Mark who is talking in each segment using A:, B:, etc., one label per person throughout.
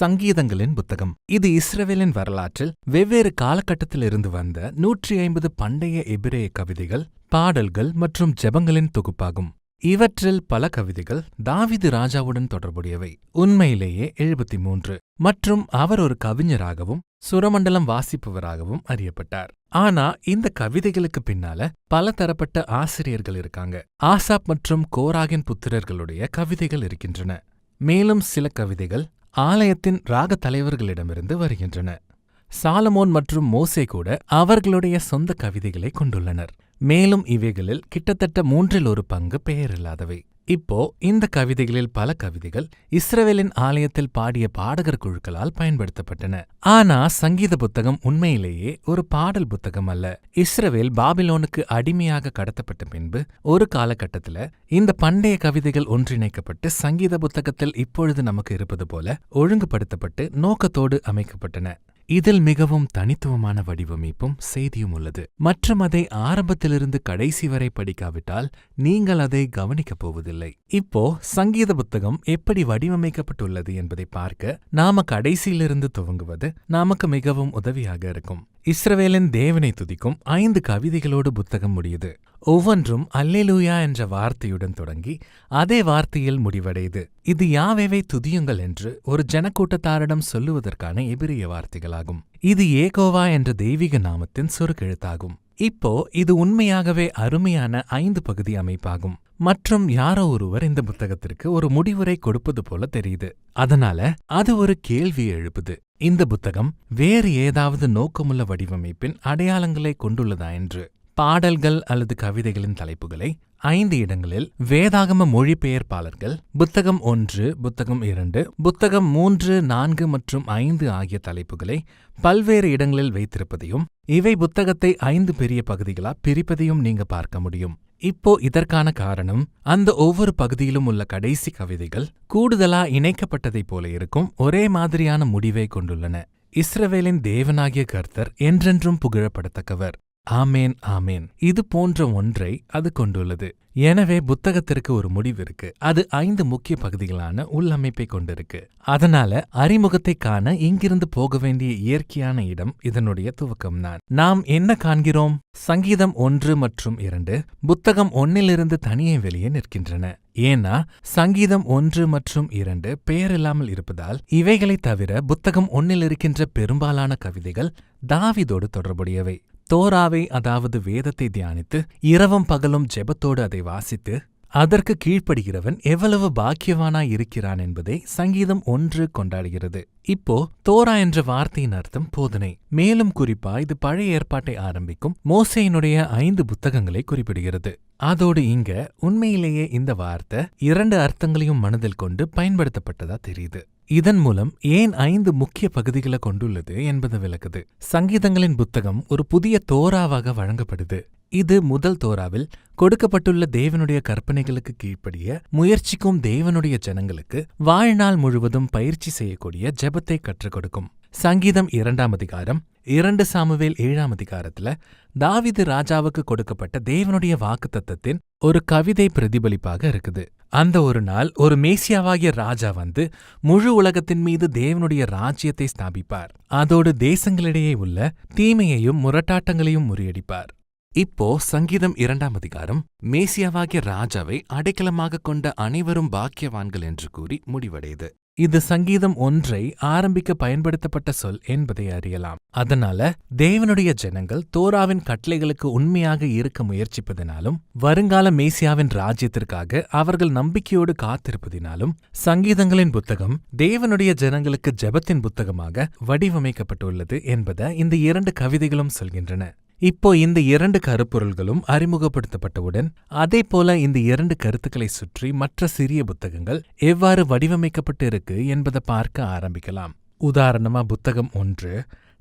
A: சங்கீதங்களின் புத்தகம். இது இஸ்ரவேலின் வரலாற்றில் வெவ்வேறு காலகட்டத்திலிருந்து வந்த நூற்றி ஐம்பது பண்டைய எபிரேய கவிதைகள் பாடல்கள் மற்றும் ஜெபங்களின் தொகுப்பாகும். இவற்றில் பல கவிதைகள் தாவிது ராஜாவுடன் தொடர்புடையவை. உண்மையிலேயே எழுபத்தி மூன்று மற்றும் அவர் ஒரு கவிஞராகவும் சுரமண்டலம் வாசிப்பவராகவும் அறியப்பட்டார். ஆனா இந்த கவிதைகளுக்கு பின்னால பல தரப்பட்ட ஆசிரியர்கள் இருக்காங்க. ஆசாப் மற்றும் கோராகின் புத்திரர்களுடைய கவிதைகள் இருக்கின்றன. மேலும் சில கவிதைகள் ஆலயத்தின் ராக தலைவர்களிடமிருந்து வருகின்றன. சாலமோன் மற்றும் மோசே கூட அவர்களுடைய சொந்த கவிதைகளை கொண்டுள்ளனர். மேலும் இவைகளில் கிட்டத்தட்ட மூன்றில் ஒரு பங்கு பெயரில்லாதவை. இப்போ இந்த கவிதைகளில் பல கவிதைகள் இஸ்ரவேலின் ஆலயத்தில் பாடிய பாடகர் குழுக்களால் பயன்படுத்தப்பட்டன. ஆனா சங்கீத புத்தகம் உண்மையிலேயே ஒரு பாடல் புத்தகம் அல்ல. இஸ்ரவேல் பாபிலோனுக்கு அடிமையாக கடத்தப்பட்ட பின்பு ஒரு காலகட்டத்துல இந்த பண்டைய கவிதைகள் ஒன்றிணைக்கப்பட்டு சங்கீத புத்தகத்தில் இப்பொழுது நமக்கு இருப்பது போல ஒழுங்குபடுத்தப்பட்டு நோக்கத்தோடு அமைக்கப்பட்டன. இதில் மிகவும் தனித்துவமான வடிவமைப்பும் செய்தியும் உள்ளது. மற்றும் அதை ஆரம்பத்திலிருந்து கடைசி வரை படிக்காவிட்டால் நீங்கள் அதை கவனிக்கப் போவதில்லை. இப்போ சங்கீத புத்தகம் எப்படி வடிவமைக்கப்பட்டுள்ளது என்பதை பார்க்க நாம கடைசியிலிருந்து துவங்குவது நமக்கு மிகவும் உதவியாக இருக்கும். இஸ்ரவேலின் தேவனை துதிக்கும் ஐந்து கவிதைகளோடு புத்தகம் முடியுது. ஒவ்வொன்றும் அல்லேலூயா என்ற வார்த்தையுடன் தொடங்கி அதே வார்த்தையில் முடிவடையுது. இது யாவேவை துதியுங்கள் என்று ஒரு ஜனக்கூட்டத்தாரிடம் சொல்லுவதற்கான எபிரிய வார்த்தைகளாகும். இது ஏகோவா என்ற தெய்வீக நாமத்தின் சுருக்கெழுத்தாகும். இப்போ இது உண்மையாகவே அருமையான ஐந்து பகுதி அமைப்பாகும். மற்றும் யாரோ ஒருவர் இந்த புத்தகத்திற்கு ஒரு முடிவுரை கொடுப்பது போல தெரியுது. அதனால அது ஒரு கேள்வி எழுப்புது. இந்த புத்தகம் வேறு ஏதாவது நோக்கமுள்ள வடிவமைப்பின் அடையாளங்களை கொண்டுள்ளதா என்று. பாடல்கள் அல்லது கவிதைகளின் தலைப்புகளை ஐந்து இடங்களில் வேதாகம மொழிபெயர்ப்பாளர்கள் புத்தகம் ஒன்று புத்தகம் இரண்டு புத்தகம் மூன்று நான்கு மற்றும் ஐந்து ஆகிய தலைப்புகளை பல்வேறு இடங்களில் வைத்திருப்பதையும் இவை புத்தகத்தை ஐந்து பெரிய பகுதிகளா பிரிப்பதையும் நீங்க பார்க்க முடியும். இப்போ இதற்கான காரணம் அந்த ஒவ்வொரு பகுதியிலும் உள்ள கடைசி கவிதைகள் கூடுதலா இணைக்கப்பட்டதைப் போல இருக்கும் ஒரே மாதிரியான முடிவை கொண்டுள்ளன. இஸ்ரவேலின் தேவனாகிய கர்த்தர் என்றென்றும் புகழப்படத்தக்கவர். ஆமேன் ஆமேன். இது போன்ற ஒன்றை அது கொண்டுள்ளது. எனவே புத்தகத்திற்கு ஒரு முடிவு இருக்கு. அது ஐந்து முக்கிய பகுதிகளான உள்ளமைப்பை கொண்டிருக்கு. அதனால அறிமுகத்தை காண இங்கிருந்து போக வேண்டிய இயற்கையான இடம் இதனுடைய துவக்கம்தான். நாம் என்ன காண்கிறோம்? சங்கீதம் ஒன்று மற்றும் இரண்டு புத்தகம் ஒன்னிலிருந்து தனியே வெளியே நிற்கின்றன. ஏன்னா சங்கீதம் ஒன்று மற்றும் இரண்டு பெயரில்லாமல் இருப்பதால் இவைகளைத் தவிர புத்தகம் ஒன்னில் இருக்கின்ற பெரும்பாலான கவிதைகள் தாவிதோடு தொடர்புடையவை. தோராவை அதாவது வேதத்தை தியானித்து இரவும் பகலும் ஜெபத்தோடு அதை வாசித்து அதற்கு கீழ்ப்படுகிறவன் எவ்வளவு பாக்கியவானாய் இருக்கிறான் என்பதை சங்கீதம் ஒன்று கொண்டாடுகிறது. இப்போ தோரா என்ற வார்த்தையின் அர்த்தம் போதனை. மேலும் குறிப்பா இது பழைய ஏற்பாட்டை ஆரம்பிக்கும் மோசையினுடைய ஐந்து புத்தகங்களை குறிப்பிடுகிறது. அதோடு இங்க உண்மையிலேயே இந்த வார்த்தை இரண்டு அர்த்தங்களையும் மனதில் கொண்டு பயன்படுத்தப்பட்டதா தெரியுது. இதன் மூலம் ஏன் ஐந்து முக்கிய பகுதிகளை கொண்டுள்ளது என்பது விளக்குது. சங்கீதங்களின் புத்தகம் ஒரு புதிய தோராவாக வழங்கப்படுது. இது முதல் தோராவில் கொடுக்கப்பட்டுள்ள தேவனுடைய கற்பனைகளுக்கு கீழ்ப்படிய முயற்சிக்கும் தேவனுடைய ஜனங்களுக்கு வாழ்நாள் முழுவதும் பயிற்சி செய்யக்கூடிய ஜெபத்தை கற்றுக் கொடுக்கும். சங்கீதம் இரண்டாம் அதிகாரம் இரண்டு சாமுவேல் ஏழாம் அதிகாரத்துல தாவிது ராஜாவுக்கு கொடுக்கப்பட்ட தேவனுடைய வாக்குத்தத்தத்தின் ஒரு கவிதை பிரதிபலிப்பாக இருக்குது. அந்த ஒரு நாள் ஒரு மேசியாவாகிய ராஜா வந்து முழு உலகத்தின் மீது தேவனுடைய ராஜ்யத்தை ஸ்தாபிப்பார். அதோடு தேசங்களிடையே உள்ள தீமையையும் முரட்டாட்டங்களையும் முறியடிப்பார். இப்போ சங்கீதம் இரண்டாம் அதிகாரம் மேசியாவாகிய ராஜாவை அடைக்கலமாக கொண்ட அனைவரும் பாக்கியவான்கள் என்று கூறி முடிவடையுது. இது சங்கீதம் ஒன்றை ஆரம்பிக்க பயன்படுத்தப்பட்ட சொல் என்பதை அறியலாம். அதனால தேவனுடைய ஜனங்கள் தோராவின் கட்டளைகளுக்கு உண்மையாக இருக்க முயற்சிப்பதினாலும் வருங்கால மேசியாவின் ராஜ்யத்திற்காக அவர்கள் நம்பிக்கையோடு காத்திருப்பதினாலும் சங்கீதங்களின் புத்தகம் தேவனுடைய ஜனங்களுக்கு ஜெபத்தின் புத்தகமாக வடிவமைக்கப்பட்டுள்ளது என்பதை இந்த இரண்டு கவிதைகளும் சொல்கின்றன. இப்போ இந்த இரண்டு கருப்பொருள்களும் அறிமுகப்படுத்தப்பட்டவுடன் அதே போல இந்த இரண்டு கருத்துக்களை சுற்றி மற்ற சிறிய புத்தகங்கள் எவ்வாறு வடிவமைக்கப்பட்டு இருக்கு என்பதை பார்க்க ஆரம்பிக்கலாம். உதாரணமா புத்தகம் ஒன்று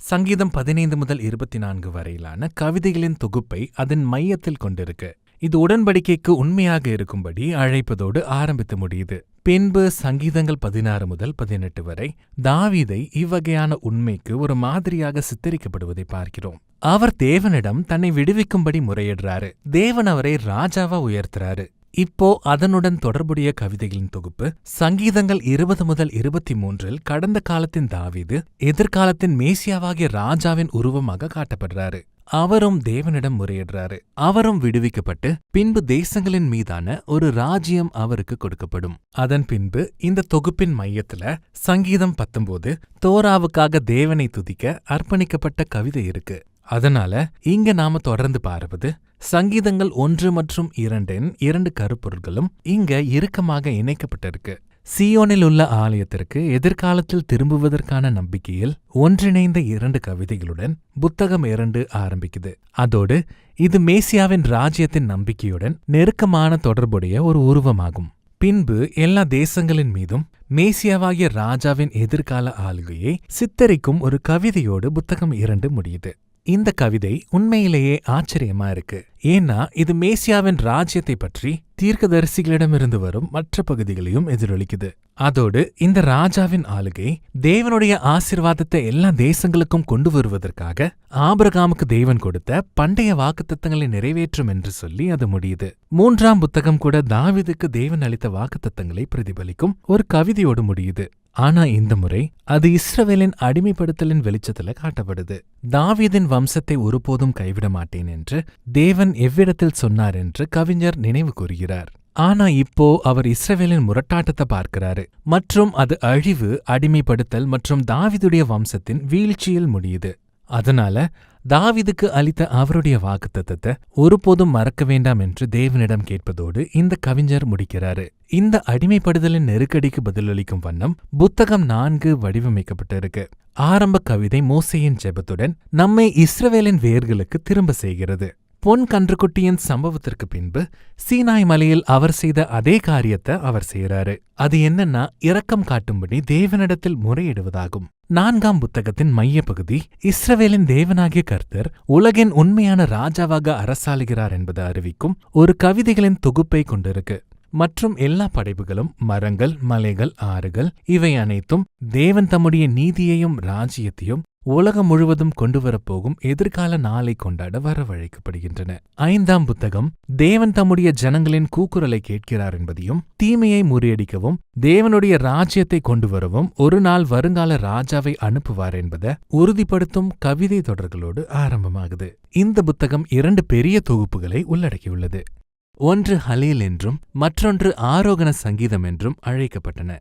A: சங்கீதம் பதினைந்து முதல் இருபத்தி நான்கு வரையிலான கவிதைகளின் தொகுப்பை அதன் மையத்தில் கொண்டிருக்கு. இது உடன்படிக்கைக்கு உண்மையாக இருக்கும்படி அழைப்பதோடு ஆரம்பித்து முடியுது. பின்பு சங்கீதங்கள் பதினாறு முதல் பதினெட்டு வரை தாவீதை இவ்வகையான உண்மைக்கு ஒரு மாதிரியாக சித்தரிக்கப்படுவதை பார்க்கிறோம். அவர் தேவனிடம் தன்னை விடுவிக்கும்படி முறையிடுறாரு. தேவன் அவரை ராஜாவா உயர்த்துறாரு. இப்போ அதனுடன் தொடர்புடைய கவிதைகளின் தொகுப்பு சங்கீதங்கள் இருபது முதல் இருபத்தி மூன்றில் கடந்த காலத்தின் தாவீது எதிர்காலத்தின் மேசியாவாகிய ராஜாவின் உருவமாக காட்டப்படுறாரு. அவரும் தேவனிடம் முறையிடுறாரு. அவரும் விடுவிக்கப்பட்டு பின்பு தேசங்களின் மீதான ஒரு ராஜ்யம் அவருக்கு கொடுக்கப்படும். அதன் பின்பு இந்த தொகுப்பின் மையத்துல சங்கீதம் பத்தொன்பது தோராவுக்காக தேவனை துதிக்க அர்ப்பணிக்கப்பட்ட கவிதை இருக்கு. அதனால இங்க நாம தொடர்ந்து பார்ப்பது சங்கீதங்கள் ஒன்று மற்றும் இரண்டின் இரண்டு கருப்பொருள்களும் இங்க இறுக்கமாக இணைக்கப்பட்டிருக்கு. சியோனில் உள்ள ஆலயத்திற்கு எதிர்காலத்தில் திரும்புவதற்கான நம்பிக்கையில் ஒன்றிணைந்த இரண்டு கவிதைகளுடன் புத்தகம் இரண்டு ஆரம்பிக்குது. அதோடு இது மேசியாவின் ராஜ்யத்தின் நம்பிக்கையுடன் நெருக்கமான தொடர்புடைய ஒரு உருவமாகும். பின்பு எல்லா தேசங்களின் மீதும் மேசியாவாகிய ராஜாவின் எதிர்கால ஆளுகையை சித்தரிக்கும் ஒரு கவிதையோடு புத்தகம் இரண்டு முடியுது. இந்த கவிதை உண்மையிலேயே ஆச்சரியமா இருக்கு. ஏன்னா இது மேசியாவின் ராஜ்யத்தை பற்றி தீர்க்கதரிசிகளிடமிருந்து வரும் மற்ற பகுதிகளையும் எதிரொலிக்குது. அதோடு இந்த ராஜாவின் ஆளுகை தேவனுடைய ஆசிர்வாதத்தை எல்லா தேசங்களுக்கும் கொண்டு வருவதற்காக ஆபிரகாமுக்கு தேவன் கொடுத்த பண்டைய வாக்குத்தத்தங்களை நிறைவேற்றும் என்று சொல்லி அது முடியுது. மூன்றாம் புத்தகம் கூட தாவிதுக்கு தேவன் அளித்த வாக்குத்தத்தங்களை பிரதிபலிக்கும் ஒரு கவிதையோடு முடியுது. ஆனா இந்த முறை அது இஸ்ரவேலின் அடிமைப்படுத்தலின் வெளிச்சத்துல காட்டப்படுது. தாவீதின் வம்சத்தை ஒருபோதும் கைவிட மாட்டேன் என்று தேவன் எவ்விடத்தில் சொன்னார் என்று கவிஞர் நினைவு கூறுகிறார். ஆனா இப்போ அவர் இஸ்ரவேலின் முரட்டாட்டத்தை பார்க்கிறாரு. மற்றும் அது அழிவு அடிமைப்படுத்தல் மற்றும் தாவிதுடைய வம்சத்தின் வீழ்ச்சியில் முடியுது. அதனால தாவிதுக்கு அளித்த அவருடைய வாக்குத்தத்தத்தை ஒருபோதும் மறக்க வேண்டாம் என்று தேவனிடம் கேட்பதோடு இந்த கவிஞர் முடிக்கிறாரு. இந்த அடிமைப்படுதலின் நெருக்கடிக்கு பதிலளிக்கும் வண்ணம் புத்தகம் நான்கு வடிவமைக்கப்பட்டிருக்கு. ஆரம்ப கவிதை மோசையின் ஜெபத்துடன் நம்மை இஸ்ரவேலின் வேர்களுக்கு திரும்ப செய்கிறது. பொன் கன்றுக்குட்டியின் சம்பவத்திற்கு பின்பு சீனாய் மலையில் அவர் செய்த அதே காரியத்தை அவர் செய்யறாரு அது என்னன்னா இரக்கம் காட்டும்படி தேவனிடத்தில் முறையிடுவதாகும். நான்காம் புத்தகத்தின் மையப்பகுதி இஸ்ரவேலின் தேவனாகிய கர்த்தர் உலகின் உண்மையான ராஜாவாக அரசாளுகிறார் என்பதை அறிவிக்கும் ஒரு கவிதைகளின் தொகுப்பை கொண்டிருக்கு. மற்றும் எல்லா படைப்புகளும் மரங்கள் மலைகள் ஆறுகள் இவை அனைத்தும் தேவன் தம்முடைய நீதியையும் ராஜ்யத்தையும் உலகம் முழுவதும் கொண்டு வரப்போகும் எதிர்கால நாளை கொண்டாட வரவழைக்கப்படுகின்றன. ஐந்தாம் புத்தகம் தேவன் தம்முடைய ஜனங்களின் கூக்குரலை கேட்கிறார் என்பதையும் தீமையை முறியடிக்கவும் தேவனுடைய ராஜ்யத்தை கொண்டு வரவும் ஒரு நாள் வருங்கால ராஜாவை அனுப்புவார் என்பதை உறுதிப்படுத்தும் கவிதை தொடர்களோடு ஆரம்பமாகுது. இந்த புத்தகம் இரண்டு பெரிய தொகுப்புகளை உள்ளடக்கியுள்ளது. ஒன்று ஹலீல் என்றும் மற்றொன்று ஆரோகண சங்கீதம் என்றும் அழைக்கப்பட்டன.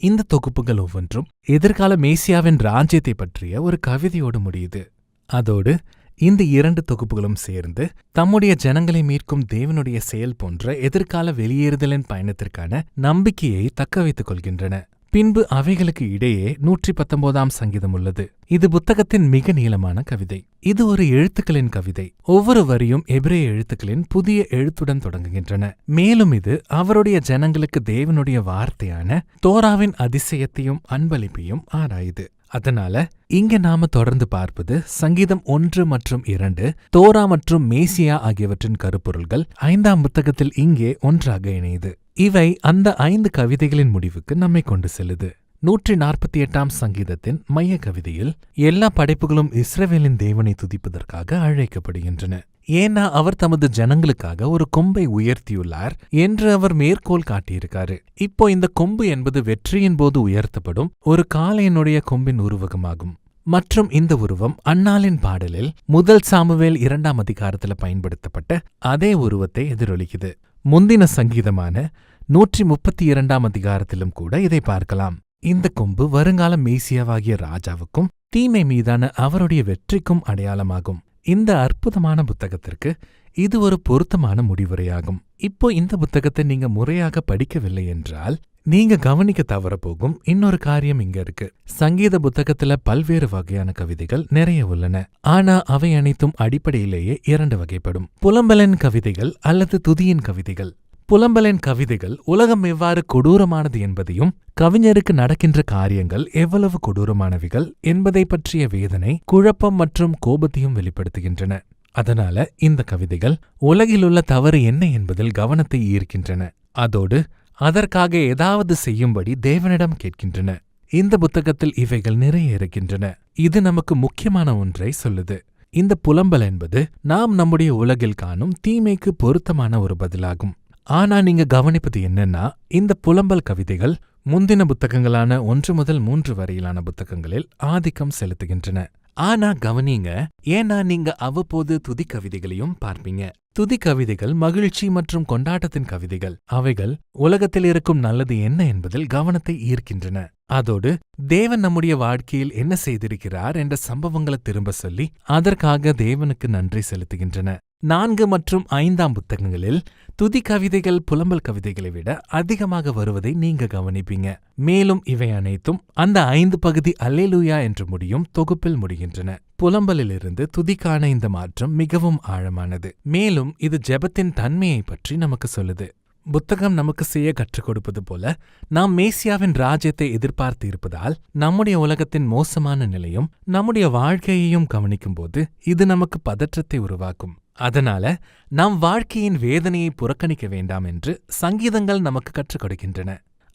A: இந்த தொகுப்புகள் ஒவ்வொன்றும் எதிர்கால மேசியாவின் ராஜ்யத்தை பற்றிய ஒரு கவிதையோடு முடியுது. அதோடு இந்த இரண்டு தொகுப்புகளும் சேர்ந்து தம்முடைய ஜனங்களை மீட்கும் தேவனுடைய செயல் போன்ற எதிர்கால வெளியேறுதலின் பயணத்திற்கான நம்பிக்கையை தக்க வைத்துக் கொள்கின்றன. பின்பு அவைகளுக்கு இடையே நூற்றி பத்தொன்பதாம் சங்கீதம் உள்ளது. இது புத்தகத்தின் மிக நீளமான கவிதை. இது ஒரு எழுத்துக்களின் கவிதை. ஒவ்வொரு வரியும் எபிரேய எழுத்துக்களின் புதிய எழுத்துடன் தொடங்குகின்றன. மேலும் இது அவருடைய ஜனங்களுக்கு தேவனுடைய வார்த்தையான தோராவின் அதிசயத்தையும் அன்பளிப்பையும் ஆராயுது. அதனால இங்க நாம தொடர்ந்து பார்ப்பது சங்கீதம் ஒன்று மற்றும் இரண்டு தோரா மற்றும் மேசியா ஆகியவற்றின் கருப்பொருள்கள். ஐந்தாம் புத்தகத்தில் இங்கே ஒன்றாக இணையுது. இவை அந்த ஐந்து கவிதைகளின் முடிவுக்கு நம்மை கொண்டு செல்லுது. நூற்றி நாற்பத்தி எட்டாம் சங்கீதத்தின் மைய கவிதையில் எல்லா படைப்புகளும் இஸ்ரவேலின் தேவனை துதிப்பதற்காக அழைக்கப்படுகின்றன. ஏன்னா அவர் தமது ஜனங்களுக்காக ஒரு கொம்பை உயர்த்தியுள்ளார் என்று அவர் மேற்கோள் காட்டியிருக்காரு. இப்போ இந்த கொம்பு என்பது வெற்றியின் போது உயர்த்தப்படும் ஒரு காளையனுடைய கொம்பின் உருவகமாகும். மற்றும் இந்த உருவம் அண்ணாலின் பாடலில் முதல் சாமுவேல் இரண்டாம் அதிகாரத்துல பயன்படுத்தப்பட்ட அதே உருவத்தை எதிரொலிக்குது. முந்தின சங்கீதமான நூற்றி முப்பத்தி இரண்டாம் அதிகாரத்திலும் கூட இதை பார்க்கலாம். இந்த கொம்பு வருங்கால மேசியாவாகிய ராஜாவுக்கும் தீமை மீதான அவருடைய வெற்றிக்கும் அடையாளமாகும். இந்த அற்புதமான புத்தகத்திற்கு இது ஒரு பொருத்தமான முடிவுரையாகும். இப்போ இந்த புத்தகத்தை நீங்க முறையாக படிக்கவில்லை என்றால் நீங்க கவனிக்க தவறப்போகும் இன்னொரு காரியம் இங்க இருக்கு. சங்கீத புத்தகத்துல பல்வேறு வகையான கவிதைகள் நிறைய உள்ளன. ஆனா அவை அனைத்தும் அடிப்படையிலேயே இரண்டு வகைப்படும். புலம்பலன் கவிதைகள் அல்லது துதியின் கவிதைகள். புலம்பலின் கவிதைகள் உலகம் எவ்வாறு கொடூரமானது என்பதையும் கவிஞருக்கு நடக்கின்ற காரியங்கள் எவ்வளவு கொடூரமானவைகள் என்பதை பற்றிய வேதனை குழப்பம் மற்றும் கோபத்தையும் வெளிப்படுத்துகின்றன. அதனால இந்த கவிதைகள் உலகிலுள்ள தவறு என்ன என்பதில் கவனத்தை ஈர்க்கின்றன. அதோடு அதற்காக ஏதாவது செய்யும்படி தேவனிடம் கேட்கின்றன. இந்த புத்தகத்தில் இவைகள் நிறைய இருக்கின்றன இது நமக்கு முக்கியமான ஒன்றை சொல்லுது. இந்த புலம்பல் என்பது நாம் நம்முடைய உலகில் காணும் தீமைக்கு பொருத்தமான ஒரு பதிலாகும். ஆனா நீங்க கவனிப்பது என்னன்னா இந்த புலம்பல் கவிதைகள் முந்தின புத்தகங்களான ஒன்று முதல் மூன்று வரையிலான புத்தகங்களில் ஆதிக்கம் செலுத்துகின்றன. ஆனா கவனிங்க ஏன்னா நீங்க அவ்வப்போது துதி கவிதைகளையும் பார்ப்பீங்க. துதி கவிதைகள் மகிழ்ச்சி மற்றும் கொண்டாட்டத்தின் கவிதைகள். அவைகள் உலகத்தில் இருக்கும் நல்லது என்ன என்பதில் கவனத்தை ஈர்க்கின்றன. அதோடு தேவன் நம்முடைய வாழ்க்கையில் என்ன செய்திருக்கிறார் என்ற சம்பவங்களை திரும்ப சொல்லி அதற்காக தேவனுக்கு நன்றி செலுத்துகின்றன. நான்கு மற்றும் ஐந்தாம் புத்தகங்களில் துதி கவிதைகள் புலம்பல் கவிதைகளை விட அதிகமாக வருவதை நீங்க கவனிப்பீங்க. மேலும் இவை அனைத்தும் அந்த ஐந்து பகுதி அல்லேலூயா என்று முடியும் தொகுப்பில் முடிகின்றன. புலம்பலிலிருந்து துதிக்கான இந்த மாற்றம் மிகவும் ஆழமானது. மேலும் இது ஜெபத்தின் தன்மையை பற்றி நமக்கு சொல்லுது. புத்தகம் நமக்கு செய்ய கற்றுக் கொடுப்பது போல நாம் மேசியாவின் ராஜ்யத்தை எதிர்பார்த்து இருப்பதால் நம்முடைய உலகத்தின் மோசமான நிலையும் நம்முடைய வாழ்க்கையையும் கவனிக்கும்போது இது நமக்கு பதற்றத்தை உருவாக்கும். அதனால நாம் வாழ்க்கையின் வேதனையை புறக்கணிக்க வேண்டாம் என்று சங்கீதங்கள் நமக்கு கற்றுக் கொடுக்கின்றன.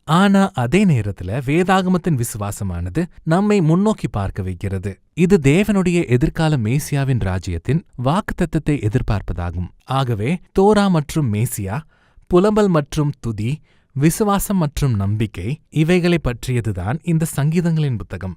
A: ஆனா அதே நேரத்துல வேதாகமத்தின் விசுவாசமானது நம்மை முன்னோக்கி பார்க்க வைக்கிறது. இது தேவனுடைய எதிர்கால மேசியாவின் ராஜ்யத்தின் வாக்குத்தத்தத்தை எதிர்பார்ப்பதாகும். ஆகவே தோரா மற்றும் மேசியா புலம்பல் மற்றும் துதி விசுவாசம் மற்றும் நம்பிக்கை இவைகளை பற்றியதுதான் இந்த சங்கீதங்களின் புத்தகம்.